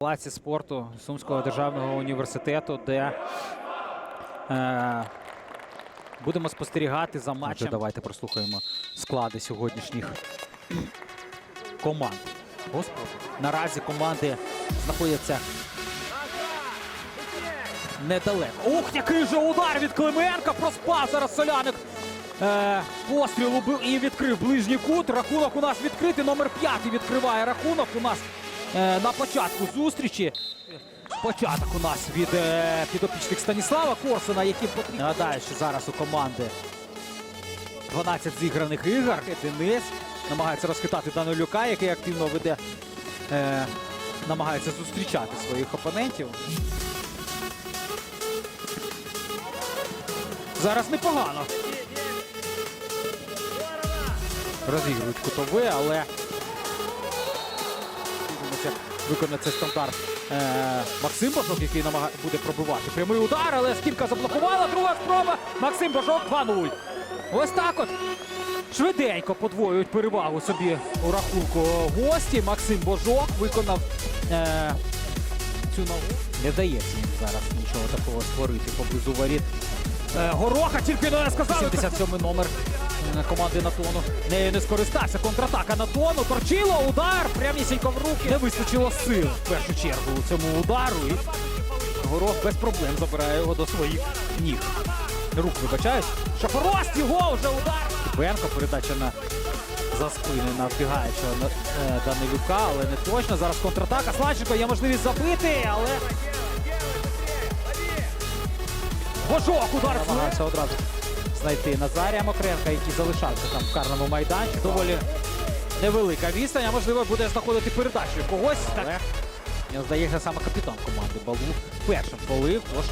палаці спорту Сумського державного університету, де е, будемо спостерігати за матчем. Давайте прослухаємо склади сьогоднішніх команд. Господи. Наразі команди знаходяться недалеко. Ух, який же удар від Клименка! Проспав зараз Соляник. Е, постріл убив і відкрив ближній кут. Рахунок у нас відкритий. Номер 5 відкриває рахунок у нас на початку зустрічі. Початок у нас від е, підопічних Станіслава Корсуна, яким потрібно. Нагадаю, що зараз у команди 12 зіграних ігор. Денис намагається розхитати Данилюка, який активно веде, е, намагається зустрічати своїх опонентів. Зараз непогано. Розігрують кутове, але Дивимося, виконати стандарт е, Максим Бажок, який намагає, буде пробивати. Прямий удар, але скільки заблокувала. Друга спроба. Максим Бажок 2-0. Ось так от. Швиденько подвоюють перевагу собі у рахунку гості. Максим Божок виконав е, цю ногу. Не вдається їм зараз нічого такого створити поблизу воріт. Е, Гороха тільки не сказали. 77 номер е, команди Натону. Нею не скористався. Контратака Натону. Торчило, удар. Прямісінько в руки. Не вистачило сил в першу чергу у цьому удару. І Горох без проблем забирає його до своїх ніг. Рук вибачають. Шапорост його вже удар. Бенко передача на за спини на на- е, Данилюка, але не точно. Зараз контратака. Сланченко є можливість забити, але Божок удар намагався одразу знайти Назарія Мокренка, який залишався там в карному майданчику. Доволі невелика відстань, а можливо буде знаходити передачу когось. Так. Мені здається, саме капітан команди Балу першим полив, тож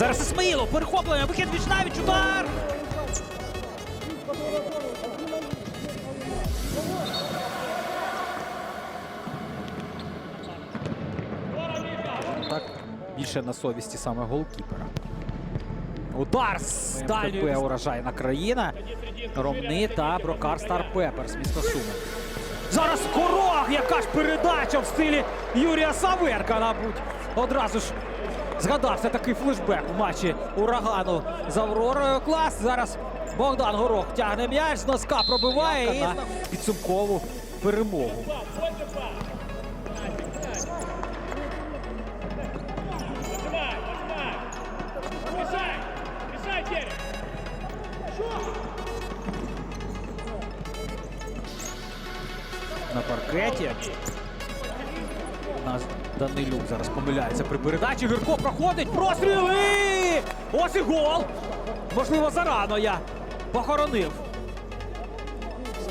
Зараз Ісмаїлов, перехоплення, вихід віч навіч, удар! Так, більше на совісті саме голкіпера. Удар з дальньої урожайна країна. Ромни та Брокар Стар Пеперс, місто Суми. Зараз Корог, яка ж передача в стилі Юрія Саверка, мабуть. Одразу ж згадався такий флешбек у матчі урагану з Авророю. Клас. Зараз Богдан Горох тягне м'яч, з носка пробиває і на підсумкову перемогу. На паркеті. У нас Данилюк зараз помиляється при передачі. Гірко проходить. Простріл! І Ось і гол! Можливо, зарано я похоронив.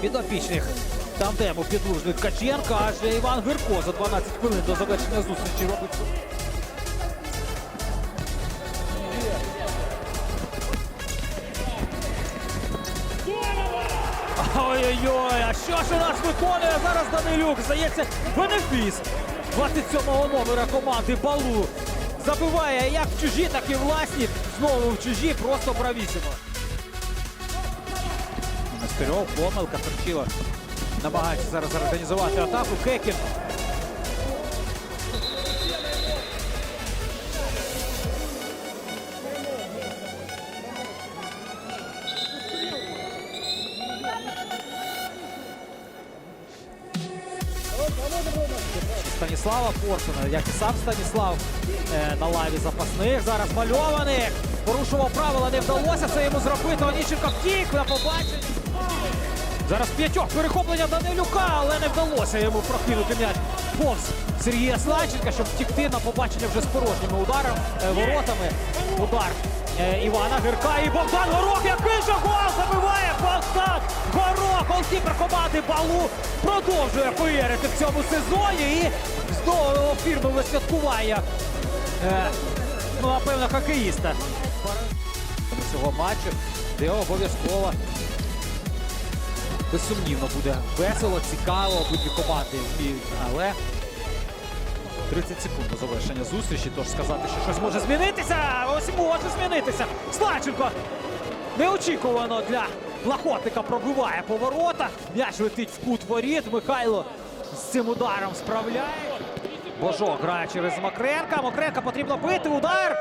Підопічних тандему підлужник Ткаченка, адже Іван Гирко за 12 хвилин до завершення зустрічі робить. Ой-ой-ой, а що ж у нас виконує зараз Данилюк? Здається, бенефіс 27-го номера команди Балу. Забиває як в чужі, так і власні. Знову в чужі, просто правісимо. Нестеров, помилка Перчила. Намагається зараз організувати атаку. Кекін. Станіслава Корсуна, як і сам Станіслав е, на лаві запасних. Зараз мальований. Порушував правила, не вдалося це йому зробити. Оніщенко втік на побачення. Зараз п'ятьох перехоплення Данилюка, але не вдалося йому прокинути м'яч повз Сергія Сланченка, щоб втікти на побачення вже з порожніми ударом, е, воротами. Удар Івана Гирка і Богдан Горох, який же гол забиває Богдан Горох, голкіпер команди Балу продовжує феєрити в цьому сезоні і знову фірмове святкування. Е, ну, напевно, хокеїста. Цього матчу, де обов'язково безсумнівно буде весело, цікаво, обидві команди але 30 секунд до завершення зустрічі, тож сказати, що щось може змінитися. Ось може змінитися. Слаченко неочікувано для Плахотника пробиває поворота. М'яч летить в кут воріт. Михайло з цим ударом справляє. Божок грає через Макренка. Макренка потрібно бити. Удар.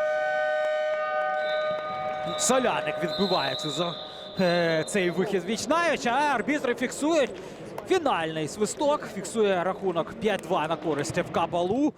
Соляник відбиває цю е, цей вихід вічнавіч, а арбітри фіксують фінальний свисток. Фіксує рахунок 5-2 на користь ФК Балу.